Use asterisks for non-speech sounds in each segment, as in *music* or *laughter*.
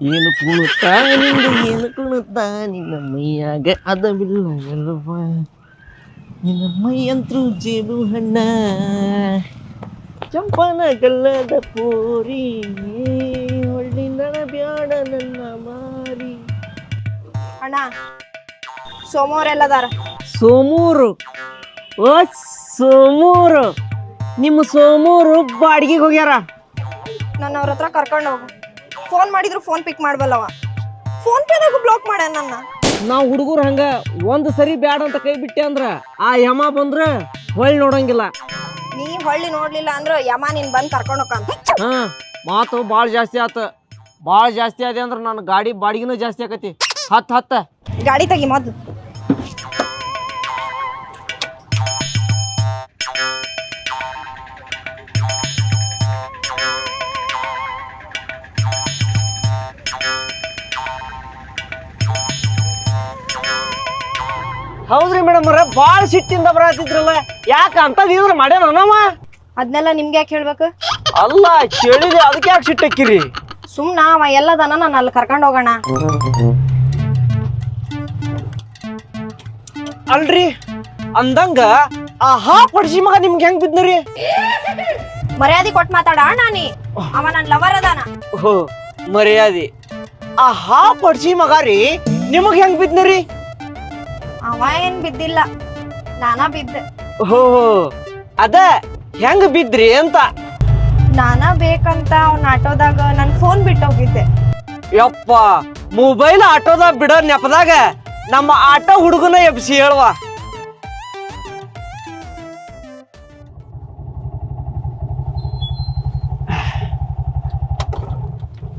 ಏನು ಕುಣುತ್ತಾ ನಿಂದು ಏನು ಕುಣುತ್ತಾ ನಿನ್ನ ಮೈಯಾಗ ಅದ ಎಲ್ಲವ ನಿನ್ನ ಮೈ ಅಂತೂ ಜೇಬು ಹಣ್ಣ ಚಂಪನ ಗಲ್ಲದ ಪೋರಿ ಒಳ್ಳಿ ಬ್ಯಾಡ ನನ್ನ ಮಾರಿ. ಅಣ್ಣ ಸೋಮವಾರ ಎಲ್ಲದಾರ? ಸೋಮೂರು. ಓ ಸೋಮೂರು. ನಿಮ್ಮ ಸೋಮೂರು ಬಾಡಿಗೆಗೆ ಹೋಗ್ಯಾರ? ನನ್ನ ಅವ್ರ ಹತ್ರ ಕರ್ಕೊಂಡು ಹೋಗು. ಫೋನ್ ಮಾಡಿದ್ರು ಫೋನ್ ಪಿಕ್ ಮಾಡ್ಬಲ್ಲವ ಫೋನ್ ಪೇದಾಗ ಬ್ಲಾಕ್ ಮಾಡ್ಯಾನ ನನ್ನ. ನಾವು ಹುಡುಗರು ಹಂಗ ಒಂದು ಸರಿ ಬ್ಯಾಡ ಅಂತ ಕೈ ಬಿಟ್ಟೆ ಅಂದ್ರ ಆ ಯಮ ಬಂದ್ರ ಹೊಳ್ಳಿ ನೋಡಂಗಿಲ್ಲ. ನೀ ಹೊಳ್ಳಿ ನೋಡ್ಲಿಲ್ಲ ಅಂದ್ರ ಯಮ ನೀನ್ ಬಂದ್ ಕರ್ಕೊಂಡು ಹೋಗಂತ ಹಾ ಮಾತು ಭಾಳ ಜಾಸ್ತಿ ಆತ. ಭಾಳ ಜಾಸ್ತಿ ಆದೆ ಅಂದ್ರ ನನ್ನ ಗಾಡಿ ಬಾಡಿಗೆನೂ ಜಾಸ್ತಿ ಆಕತಿ. ಹತ್ತು ಹತ್ತ ಗಾಡಿ ತೆಗಿ ಮೊದ್ಲು ಹೌದ್ರಿ ಮೇಡಮ್ ಅವ್ರ ಬಾಳ ಸಿಟ್ಟಿಂದ ಬರತ್ತಿದ್ರಲ್ಲ ಯಾಕ ಅಂತದಿದ್ರೆ ಮಾಡ್ಯಾನ ನಾವ? ಅದ್ನೆಲ್ಲ ನಿಮ್ಗೆ ಯಾಕೆ ಹೇಳ್ಬೇಕು? ಅಲ್ಲ ಕೇಳಿದೆ ಅದಕ್ಕೆ ಯಾಕೆ ಸಿಟ್ಟಕ್ಕಿರಿ ಸುಮ್ನ ಅವ ಎಲ್ಲದನ ನಾನು ಅಲ್ಲಿ ಕರ್ಕೊಂಡು ಹೋಗೋಣ. ಅಲ್ರಿ ಅಂದಂಗ ಆಹಾ ಪಡಿಸಿ ಮಗ ನಿಮ್ಗೆ ಹೆಂಗ್ ಬಿದ್ನರಿ? ಮರ್ಯಾದೆ ಕೊಟ್ಟು ಮಾತಾಡ ನಾನಿ ಅವ ನನ್ ಲವರ್ ಅದಾನ. ಓಹೋ ಮರ್ಯಾದೆ. ಆ ಹಾ ಪಡ್ಸಿ ಮಗ ರೀ ನಿಮಗ್ ಹೆಂಗ್ ಬಿದ್ನರಿ? ಅವ ಏನ್ ಬಿದ್ದಿಲ್ಲ ನಾನಾ ಬಿದ್ದೆ. ಓಹೋ ಅದ ಹೆಂಗ್ ಬಿದ್ರಿ ಅಂತ? ನಾನಾ ಬೇಕಂತ ಅವ್ನ ಆಟೋದಾಗ ನನ್ ಫೋನ್ ಬಿಟ್ಟೋಗಿದ್ದೆ. ಯಪ್ಪ ಮೊಬೈಲ್ ಆಟೋದಾಗ ಬಿಡೋ ನೆಪದಾಗ ನಮ್ಮ ಆಟೋ ಹುಡುಗನ ಎಬ್ಸಿ ಹೇಳುವ.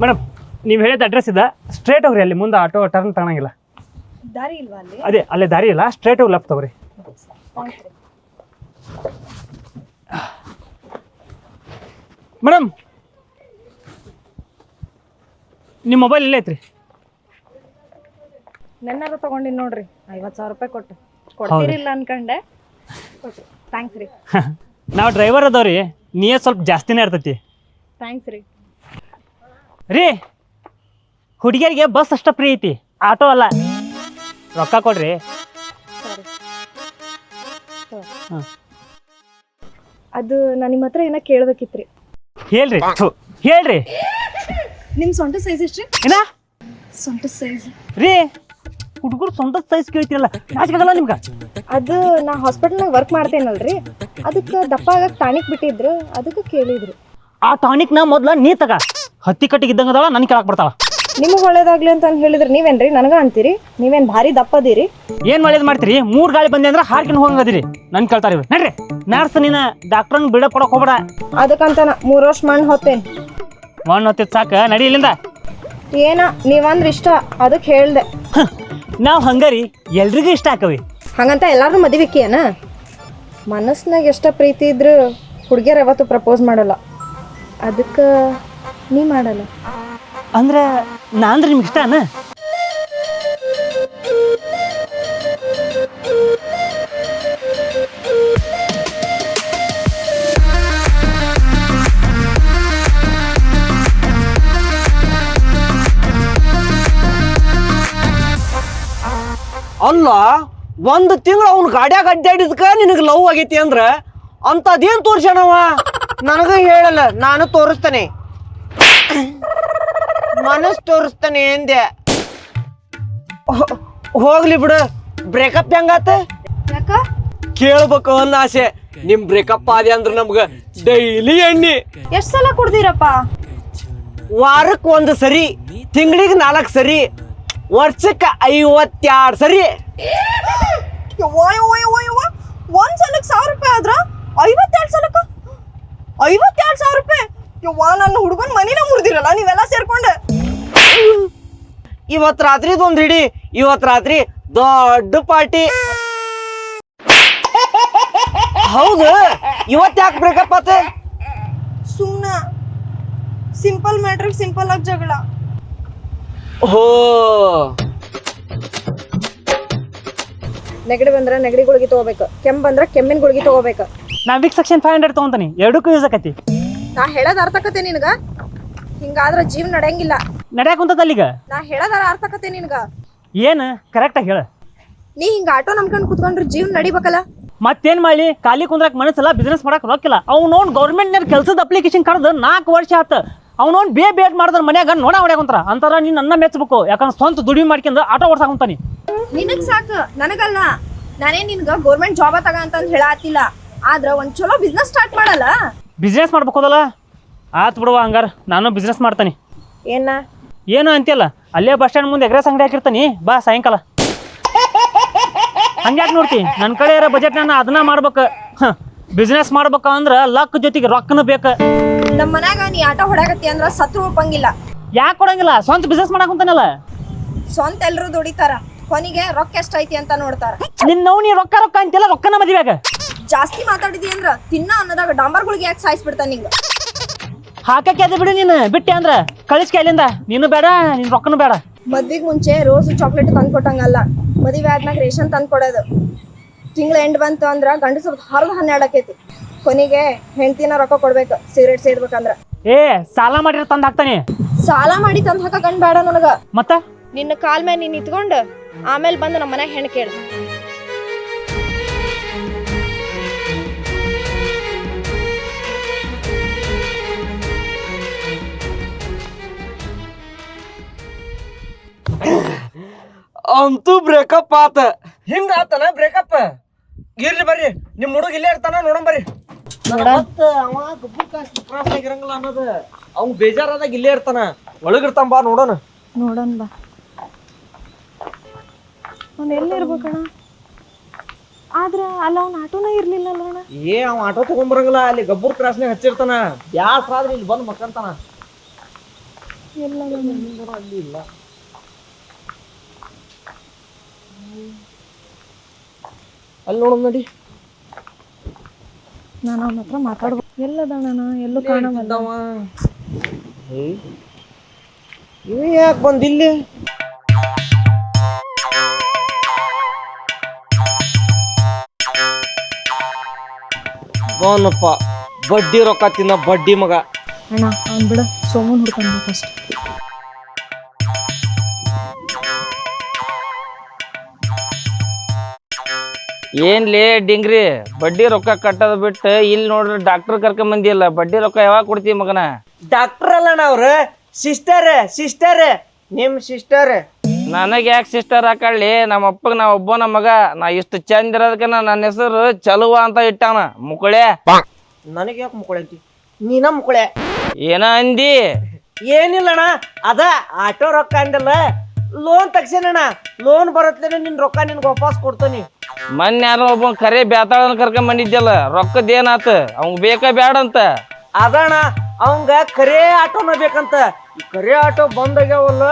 ಮೇಡಮ್ ನೀವು ಹೇಳಿದ ಅಡ್ರೆಸ್ ಇದೆ. ಸ್ಟ್ರೇಟ್ ಹೋಗ್ರಿ ಅಲ್ಲಿ ಮುಂದೆ ಆಟೋ ಟರ್ನ್ ತಗೊಳಂಗಿಲ್ಲ ದಾರಿ ಇಲ್ವಾ ಅಲ್ಲಿ? ಅದೇ ಅಲ್ಲೇ ದಾರಿ ಇಲ್ಲ ಸ್ಟ್ರೇಟ್ ಲೆಫ್ಟ್ ತಗೋರಿ. ಮೇಡಮ್ ನಿಮ್ಮ ಮೊಬೈಲ್ ಇಲ್ಲೇ ಐತ್ರಿ? ನೆನ್ನಾರ ತಗೊಂಡಿನಿ ನೋಡ್ರಿ ಐವತ್ ಸಾವಿರ ರೂಪಾಯಿ ಕೊಟ್ಟು. ಕೊಡ್ತೀರಿಲ್ಲ ಅನ್ಕಂಡೆ. ಥ್ಯಾಂಕ್ಸ್ ರೀ. *laughs* ನಾವು ಡ್ರೈವರ್ ಅದಾವ್ರಿ ನೀಯೇ ಸ್ವಲ್ಪ ಜಾಸ್ತಿನೇ ಇರ್ತೈತಿ. ಥ್ಯಾಂಕ್ಸ್ ರೀ. ರೀ ಹುಡುಗಿಯರಿಗೆ ಬಸ್ ಅಷ್ಟ ಪ್ರೀತಿ ಐತಿ ಆಟೋ ಅಲ್ಲ. ರೊಕ್ಕ ಕೊಡ್ರಿ. ಹಾಂ ಅದು ನಾನು ನಿಮ್ಮ ಹತ್ರ ಏನೋ ಕೇಳ್ಬೇಕಿತ್ರಿ. ಹೇಳ್ರಿ ಥು, ಹೇಳ್ರಿ. ನಿಮ್ಮ ಸೊಂಟ ಸೈಜ್ ಎಷ್ಟ್ರಿ? ಏನ? ಸೊಂಟ ಸೈಜ್ ರೀ ಹುಡುಗರು ಸ್ವಂತ ಸೈಜ್ ಕೇಳ್ತಿರಲ್ಲ ನಾಚಿಕಾಗಲ್ಲ ನಿಮ್ಗೆ? ಅದು ನಾ ಹಾಸ್ಪಿಟಲ್ನಾಗ ವರ್ಕ್ ಮಾಡ್ತೇನಲ್ರಿ. ಅದಕ್ಕೆ ದಪ್ಪ ಆಗಕ್ಕೆ ಟಾನಿಕ್ ಬಿಟ್ಟಿದ್ರು ಅದಕ್ಕೆ ಕೇಳಿದ್ರು. ಆ ಟಾನಿಕ್ನ ಮೊದ್ಲ ನೀ ತಗ. ಹತ್ತಿ ಕಟ್ಟಿಗೆ ಇದ್ದಂಗ ಅದಾಳ ನನ್ ಕೇಳಕ್ ಬರ್ತಾಳ. ನಿಮಗೆ ಒಳ್ಳೇದಾಗ್ಲಿ ಅಂತ ಹೇಳಿದ್ರೆ ನೀವೇನ್ರಿ? ನನಗ ಅಂತೀರಿ? ನೀವೇನ್ ಭಾರಿ ದಪ್ಪದಿರಿ? ಏನ್ ಒಳ್ಳೇದ್ ಮಾಡ್ತೀರಿ? ಮೂರ್ ಗಾಳಿ ಬಂದೆ ಅಂದ್ರೆ ಹಾರ್ಕೊಂಡು ಹೋಗಂಗದಿರಿ. ನನ್ ಕೇಳ್ತಾರ ಇವ್ರು ನಡ್ರಿ. ನರ್ಸ್ ನೀನ ಡಾಕ್ಟರ್ನ ಬಿಡ ಕೊಡಕ್ ಹೋಗ್ಬೇಡ. ಅದಕ್ಕಂತ ನಾ ಮೂರು ವರ್ಷ ಮಣ್ಣು ಹೊತ್ತೇನ್. ಮಣ್ಣು ಹೊತ್ತಿದ್ ಸಾಕ. ನಡಿ ಇಲ್ಲಿಂದ. ಏನ ನೀವಂದ್ರ ಇಷ್ಟ. ಅದಕ್ಕೆ ಹೇಳ್ದೆ. ನಾವ್ ಹಂಗಾರಿ. ಎಲ್ರಿಗೂ ಇಷ್ಟ ಆಕವಿ. ಹಂಗಂತ ಎಲ್ಲಾರು ಏನ ಮನಸ್ನಾಗ ಎಷ್ಟ ಪ್ರೀತಿ ಇದ್ರು ಹುಡುಗಿಯರ್ ಯಾವತ್ತು ಪ್ರಪೋಸ್ ಮಾಡಲ್ಲ. ಅದಕ್ಕೆ ನೀ ಮಾಡಲ್ಲ. ಅಂದ್ರ ನಾನು ಅಂದ್ರೆ ನಿಮ್ಗೆ ಇಷ್ಟನಾ? ಅಲ್ಲ, ಒಂದು ತಿಂಗಳು ಅವ್ನ ಗಾಡ್ಯಾಗ ಅಡ್ಡಾಡಿದ್ಕ ನಿನಗೆ ಲವ್ ಆಗೈತಿ ಅಂದ್ರ ಅಂತದೇನ್ ತೋರ್ಸ್ಯಾನವ? ನನಗ ಹೇಳಲ್ಲ, ನಾನು ತೋರಿಸ್ತೇನೆ. ಮನಸ್ ತೋರಿಸ್ತಾನೆ ಎಂದೆ ಹೋಗ್ಲಿ ಬಿಡು ಬ್ರೇಕಪ್ ಹೆಂಗಾತ? ಯಾಕ? ಕೇಳ್ಬೇಕು ಅನ್ನೋ ಆಸೆ. ನಿಮ್ ಬ್ರೇಕಪ್ ಆದೆ ಅಂದ್ರೆ ನಮ್ಗ ಡೈಲಿ ಎಣ್ಣಿ. ಎಷ್ಟ್ ಸಲ ಕುಡ್ದಿರಪ್ಪ? ವಾರಕ್ಕೆ ಒಂದು ಸರಿ ತಿಂಗಳಿಗೆ ನಾಲ್ಕು ಸರಿ ವರ್ಷಕ್ಕೆ ಐವತ್ತೆರಡು ಸರಿ. ಒಂದ್ ಸಲಕ್ಕೆ ಸಾವಿರ ರೂಪಾಯಿ ಆದ್ರ ಐವತ್ತೆರಡು ಸಲಕ್ಕ? ಐವತ್ತೆರಡು ಸಾವಿರ ರೂಪಾಯಿ? ಯವ್ವ ನನ್ನ ಹುಡುಗನ್ ಮನಿನ ಮುರಿದಿರಲ್ಲ ನೀವೆಲ್ಲ ಸೇರ್ಕೊಂಡೆ. ಇವತ್ ರಾತ್ರಿ ಒಂದು ಹಿಡಿ ಇವತ್ ರಾತ್ರಿ ದೊಡ್ಡ ಪಾರ್ಟಿ. ಹೌದು? ಇವತ್ ಯಾಕೆ ಬ್ರೇಕಪ್ ಆತ? ಸುಮ್ನ. ಸಿಂಪಲ್ ಮ್ಯಾಟ್ರಿಕ್ ಸಿಂಪಲ್ ಆಗಿ ಜಗಳ. ಹೋ. ನೆಗಡಿ ಬಂದ್ರೆ ನೆಗಡಿ ಗುಳಿಗೆ ತಗೋಬೇಕು. ಕೆಮ್ಮು ಬಂದ್ರೆ ಕೆಮ್ಮಿನ ಗುಳಿಗೆ ತಗೋಬೇಕು. ನಾ ವಿಕ್ ಸೆಕ್ಷನ್ ಫೈವ್ ಹಂಡ್ರೆಡ್ ತಗೊಂತಾನಿ. ಎರಡಕ್ಕೂ ಯೂಸ್ ಆಕತಿ ನಾ ಹೇಳೋದ್ ಅರ್ಥಕತೆ ನಿನಗ? ಹಿಂಗಾದ್ರೆ ಜೀವ ನಡೆಯಂಗಿಲ್ಲ. ನಡ್ಯಾಕ ಕುಂತದ ಅಲ್ಲಿಗ ನಾ ಅರ್ಥ ಅರ್ಥಕತೆ ನಿನ್ಗ. ಏನು? ಕರೆಕ್ಟಾಗಿ ಹೇಳ. ನೀ ಹಿಂಗ ಆಟೋ ನಂಬ್ಕೊಂಡ್ ಕುತ್ಕೊಂಡ್ರೆ ಜೀವನ ನಡಿಬೇಕಲ್ಲ. ಮತ್ತೇನ್ ಮಾಡಿ ಖಾಲಿ ಕುಂದ್ರಕ್ ಮನಸ್ಸಲ್ಲ ಬಿಸ್ನೆಸ್ ಮಾಡಕ್ ರೊಕ್ಕಿಲ್ಲ ಅವ್ನೋನ್ ಗೌರ್ಮೆಂಟ್ ಕೆಲ್ಸದ ಅಪ್ಲಿಕೇಶನ್ ಕಡ್ದು ನಾಲ್ಕು ವರ್ಷ ಆತ. ಅವ್ನೋನ್ ಬೇ ಬೇಟ್ ಮಾಡಿದ್ರ ಮನ್ಯಾಗ ನೋಡ ಹೊಡ್ಯಾಕ ಕುಂತಾರ ಅಂತಾರ ನೀನ್ ನನ್ನ ಮೆಚ್ಚಬೇಕು ಯಾಕಂದ್ರೆ ಸ್ವಂತ ದುಡಿಮೆ ಮಾಡ್ಕೊಂಡು ಆಟೋ ಓಡ್ಸಾಕ ಕುಂತಾನಿ. ನಿನಗ್ ಸಾಕು. ನನಗಲ್ಲ. ನಾನೇ ನಿನ್ಗ ಗೌರ್ಮೆಂಟ್ ಜಾಬ್ ತಗ ಅಂತ ಹೇಳತ್ತಿಲ್ಲ ಆದ್ರ ಒಂದ್ ಚಲೋ ಬಿಸ್ನೆಸ್ ಸ್ಟಾರ್ಟ್ ಮಾಡಲ್ಲ. ಬಿಸ್ನೆಸ್ ಮಾಡ್ಬೇಕಲ್ಲ ಆತ್ ಬಿಡುವ ಹಂಗಾರ. ನಾನು ಬಿಸ್ನೆಸ್ ಮಾಡ್ತಾನೆ. ಏನ? ಏನು ಅಂತಿಲ್ಲ ಅಲ್ಲೇ ಬಸ್ ಸ್ಟ್ಯಾಂಡ್ ಮುಂದೆ ಎಗ್ರೆಸ್ ಅಂಗಡಿ ಹಾಕಿರ್ತಾನೆ. ಬಾ ಸಾಯಂಕಾಲ. ಹಂಗ್ಯಾಕೆ ನೋಡ್ತಿ? ನನ್ನ ಕಡೆ ಇರೋ ಬಜೆಟ್ ನಾನು ಅದನ್ನ ಮಾಡ್ಬೇಕು. ಬಿಸ್ನೆಸ್ ಮಾಡ್ಬೇಕು ಅಂದ್ರೆ ಲಕ್ ಜೊತೆಗೆ ರೊಕ್ಕನೂ ಬೇಕು. ನಮ್ಮ ಮನ್ಯಾಗ ನೀ ಆಟ ಹೊಡಾಕತ್ತಿ ಅಂದ್ರ ಸತ್ರು ಒಪ್ಪಂಗಿಲ್ಲ. ಯಾಕೆ ಕೊಡಂಗಿಲ್ಲ? ಸ್ವಂತ ಬಿಸ್ನೆಸ್ ಮಾಡಕ್ ಕುಂತಾನಲ್ಲ ಸ್ವಂತ ಎಲ್ಲರೂ ದುಡಿತಾರ. ಕೊನಿಗೆ ರೊಕ್ಕ ಎಷ್ಟೈತಿ ಅಂತ ನೋಡ್ತಾರ. ನಿನ್ನ ನೋವು ನೀ ರೊಕ್ಕ ರೊಕ್ಕ ಅಂತಿಲ್ಲ ರೊಕ್ಕನ ಮದುವೆಯಾಗ? ಜಾಸ್ತಿ ಮಾತಾಡಿದಿ ಅಂದ್ರ ತಿನ್ನ ಅನ್ನೋದಾಗ ಡಾಂಬರ್ಗಳಿಗೆ ಯಾಕೆ ಸಾಯಿಸ್ಬಿಡ್ತಾನ ನಿಂಗ? ಹಾಕಕ್ಕೆ ಅದೇ ಬಿಡು ನೀನು. ಬಿಟ್ಟೆ ಅಂದ್ರ ಕಳಿಸ್ಕೆ ಅಲ್ಲಿಂದ ನೀನು ಬೇಡ ನಿನ್ ರೊಕ್ಕನು ಬೇಡ. ಮದ್ವಿಗ್ ಮುಂಚೆ ರೋಸ್ ಚಾಕ್ಲೇಟ್ ತಂದ್ ಕೊಟ್ಟಂಗಲ್ಲ ಮದುವೆ ಆದ್ಮ್ಯಾಗ ರೇಷನ್ ತಂದ್ ಕೊಡೋದು ತಿಂಗಳ ಎಂಡ್ ಬಂತು ಅಂದ್ರ ಗಂಡಸರ್ದು ಹರಿದು ಹನ್ನೆರಡು ಆಕೈತಿ. ಕೊನೆಗೆ ಹೆಂಡತಿನ ರೊಕ್ಕ ಕೊಡ್ಬೇಕು ಸಿಗರೇಟ್ ಸೇರ್ಬೇಕಂದ್ರ ಏ ಸಾಲ ಮಾಡಿರ ತಂದ್ ಹಾಕ್ತಾನೆ. ಸಾಲ ಮಾಡಿ ತಂದ್ ಹಾಕ ಗಂಡ್ ಬೇಡ ನನಗ. ಮತ್ತ? ನಿನ್ನ ಕಾಲ್ ಮೇಲೆ ನೀನ್ ಇತ್ಕೊಂಡು ಆಮೇಲೆ ಬಂದು ನಮ್ಮ ಮನ್ಯಾಗ ಹೆಣ್ ಕೇಳು ಅಂತೂ ಬ್ರೇಕಪ್ ಆತ. ಹಿಂಗ ಆತನ ಬ್ರೇಕಪ್ ಇರ್ಲಿ ಬರ್ರಿ ನಿಮ್ ಹುಡುಗ ಇಲ್ಲೇ ಇರ್ತಾನ ನೋಡಂ ಬರ್ರಿ. ಮತ್ತ ಅವ ಗಬ್ಬು ಕ್ರಾಸ್ ಕ್ರಾಸ್ ಆಗಿರಂಗಿಲ್ಲ ಅನ್ನೋದು ಅವ್ನ್ ಬೇಜಾರಾದಾಗ ಇಲ್ಲೇ ಇರ್ತಾನ. ಒಳಗಿರ್ತಾನ ಬಾ ನೋಡೋಣ. ನೋಡೋಣ ಬಾ. ಅವ್ನು ಎಲ್ಲಿ ಇರ್ಬೇಕಣ್ಣ? ಆದ್ರ ಅಲ್ಲ ಅವ್ನ ಆಟೋನ ಇರ್ಲಿಲ್ಲ ಅಣ್ಣ ಏ ಅವ ಆಟೋ ತಗೊಂಬರಂಗಿಲ್ಲ ಅಲ್ಲಿ ಗಬ್ಬೂರ್ ಕ್ರಾಸ್ನಾಗ ಹಚ್ಚಿರ್ತಾನ. ಯಾಸ್ ಆದ್ರೆ ಇಲ್ಲಿ ಬಂದ್ ಮಕ್ಕಂತಾನ. ಎಲ್ಲ ಅಲ್ಲಿ ಇಲ್ಲ. ಅಲ್ಲಿ ನೋಡೋಣ ನೋಡಿ. ನಾನು ಅವನ ಹತ್ರ ಮಾತಾಡ್ಬೇಕು ಎಲ್ಲದಣ್ಣ ಎಲ್ಲೂ ಕಾಣವಲ್ಲ. ಅವ ಇವ ಯಾಕೆ ಬಂದಿಲ್ಲಿ ಅವನಪ್ಪ ಬಡ್ಡಿ ರೊಕ್ಕ ತಿನ್ನ ಬಡ್ಡಿ ಮಗ. ಅಣ್ಣ ಅವ್ನು ಬಿಡ ಸೋಮನ್ ಹುಡ್ಕೊಂಡು ಫಸ್ಟ್ ಏನ್ಲೇ ಡಿಂಗ್ರಿ? ಬಡ್ಡಿ ರೊಕ್ಕ ಕಟ್ಟದ ಬಿಟ್ಟು ಇಲ್ಲಿ ನೋಡ್ರಿ ಡಾಕ್ಟರ್ ಕರ್ಕೊಂಡ್ ಬಂದಿಲ್ಲ. ಬಡ್ಡಿ ರೊಕ್ಕ ಯಾವಾಗ ಕೊಡ್ತೀವಿ ಮಗನ? ಡಾಕ್ಟರ್ ಅಲ್ಲ ಅವ್ರ ಸಿಸ್ಟರ್ ಸಿಸ್ಟರ್ ನಿಮ್ ಸಿಸ್ಟರ್ ನನಗೆ ಯಾಕೆ ಸಿಸ್ಟರ್ ಹಾಕೊಳ್ಳಿ? ನಮ್ಮ ಅಪ್ಪಗೆ ನಾ ನಮ್ಮ ಮಗ. ನಾ ಇಷ್ಟು ಚಂದ ಇರೋದಕ್ಕೆ ನನ್ನ ಹೆಸರು ಚಲುವ ಅಂತ ಇಟ್ಟಾನ. ಮುಕುಳೆ? ನನಗೆ ಯಾಕೆ ಮುಕುಳೆ ಅಂತಿ? ನೀನ ಮುಕುಳೆ? ಏನ ಅಂದಿ? ಏನಿಲ್ಲಣ್ಣ ಅದ ಆಟೋ ರೊಕ್ಕ ಅಂದಲ್ಲ. ಲೋನ್ ತಗ್ಸೇನಣ್ಣ ಲೋನ್ ಬರತ್ಲೇನೆ ನಿನ್ ರೊಕ್ಕ ನಿನ್ಗೆ ವಾಪಸ್ ಕೊಡ್ತೀನಿ ಮೊನ್ನೆ ಯಾರೋ ಒಬ್ಬ ಕರೆ ಬ್ಯಾತಾಳನ ಕರ್ಕೊಂಡ್ ಬಂದಿದ್ದಲ್ಲ ರೊಕ್ಕದ ಏನಾತ ಅವಂಗ್ ಬೇಕಾ ಬ್ಯಾಡ ಅಂತ ಅದಣ್ಣ ಅವಂಗ ಕರೆ ಆಟೋನ ಬೇಕಂತ ಈ ಕರೇ ಆಟೋ ಬಂದಾಗ್ಯಾವಲ್ಲ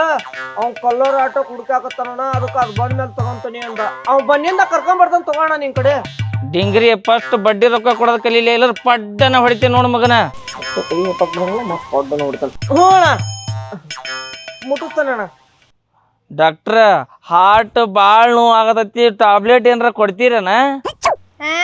ಅವ್ನ್ ಕಲ್ಲರ್ ಆಟೋ ಕುಡ್ಕಾಕತ್ತಾನ ಅದಕ್ಕೆ ಅದು ಬಂದ್ಮೇಲೆ ತಗೊಂತಾನೆ ಅಂದ ಅವ್ ಬಂದಿಂದ ಕರ್ಕೊಂಡ್ ಬರ್ತಾನ ತಗೋಣ ನಿನ್ ಕಡೆ ಡಿಂಗ್ರಿ ಫಸ್ಟ್ ಬಡ್ಡಿ ರೊಕ್ಕ ಕೊಡೋದ್ ಕಲೀಲಿ ಎಲ್ಲರೂ ಪಡ್ಡನ ಹೊಡಿತೇನೆ ನೋಡು ಮಗನ ಹ್ಞೂ ಅಣ್ಣ ಮುಟ್ಟಿಸ್ತಾನಣ್ಣ ಡಾಕ್ಟ್ರ ಹಾರ್ಟ್ ಭಾಳ ನೋವು ಆಗತೈತಿ ಟ್ಯಾಬ್ಲೆಟ್ ಏನಾರ ಕೊಡ್ತೀರನ? ಹಾ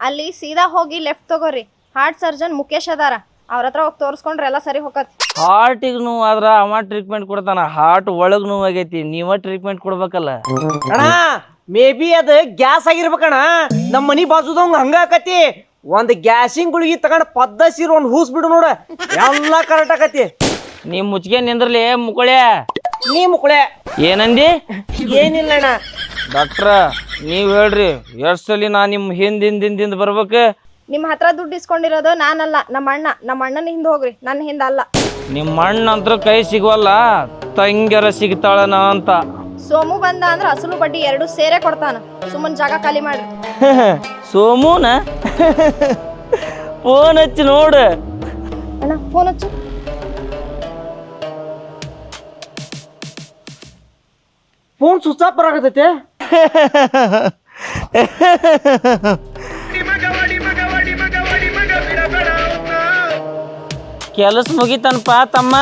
ಅಲ್ಲಿ ಸೀದಾ ಹೋಗಿ ಲೆಫ್ಟ್ ತಗೋರಿ. ಹಾರ್ಟ್ ಸರ್ಜನ್ ಮುಖೇಶ್ ಅದಾರ. ಅವ್ರ ಹತ್ರ ಹೋಗಿ ತೋರಿಸ್ಕೊಂಡ್ರೆ ಎಲ್ಲ ಸರಿ ಹೋಗತ್ ಹಾರ್ಟಿಗೆ ನೋವು ಆದ್ರ ಅವ ಟ್ರೀಟ್ಮೆಂಟ್ ಕೊಡ್ತಾನ. ಹಾರ್ಟ್ ಒಳಗ್ ನೋವು ಆಗೈತಿ ನೀವ ಟ್ರೀಟ್ಮೆಂಟ್ ಕೊಡ್ಬೇಕಲ್ಲ. ಅಣ್ಣ ಮೇ ಬಿ ಅದ ಗ್ಯಾಸ್ ಆಗಿರ್ಬೇಕಣ್ಣ ನಮ್ಮ ಮನಿ ಬಾಜುದವಂಗ ಹಂಗ ಆಕತಿ. ಒಂದ್ ಗ್ಯಾಸಿಂಗ್ ಗುಳಿಗೆ ತಗೊಂಡ್ ಪದ್ದ ಸೀರ್ ಒಂದ್ ಹೂಸ್ ಬಿಡು ನೋಡ. ಎಲ್ಲಾ ಕರೆಕ್ಟ್ ಆಕತಿ. ನೀ ಮುಚ್ಕೆ ನಿಂದ್ರಲಿ ಮುಕುಳೆ ನೀ ಮುಕುಳೆ. ಏನಂದಿ? ಏನಿಲ್ಲ ಅಣ್ಣ ಡಾಕ್ಟ್ರ ನೀವ್ ಹೇಳ್ರಿ ಎಷ್ಟ್ ಸಲಿ ನಾ ನಿಮ್ ಹಿಂದ್ ಹಿಂದ್ ಹಿಂದ್ ಹಿಂದ್ ಬರ್ಬೇಕು. ನಿಮ್ಮ ಹತ್ರ ದುಡ್ಡು ಇಸ್ಕೊಂಡಿರೋದು ನಾನಲ್ಲ ನಮ್ಮ ಅಣ್ಣ ನಮ್ಮ ಅಣ್ಣನ ಹಿಂದೆ ಹೋಗ್ರಿ ನನ್ನ ಹಿಂದೆ ಅಲ್ಲ. ನಿಮ್ ಅಣ್ಣ ಅಂತ್ರ ಕೈ ಸಿಗುವಲ್ಲ ತಂಗ್ಯರ ಸಿಗ್ತಾಳನ ಅಂತ. ಸೋಮು ಬಂದ ಅಂದ್ರೆ ಅಸಲು ಬಡ್ಡಿ ಎರಡು ಸೇರೆ ಕೊಡ್ತಾನ. ಸುಮ್ಮನ್ ಜಾಗ ಖಾಲಿ ಮಾಡ್ರಿ. *laughs* ಸೋಮುನ? *laughs* ಫೋನ್ ಹಚ್ಚಿ ನೋಡು. ಅಣ್ಣ ಫೋನ್ ಹಚ್ಚು. ಫೋನ್ ಸ್ವಿಚ್ ಆಫ್ ಬರಾಕತೈತೆ ಕೆಲಸ ಮುಗಿತನಪ್ಪ ತಮ್ಮ.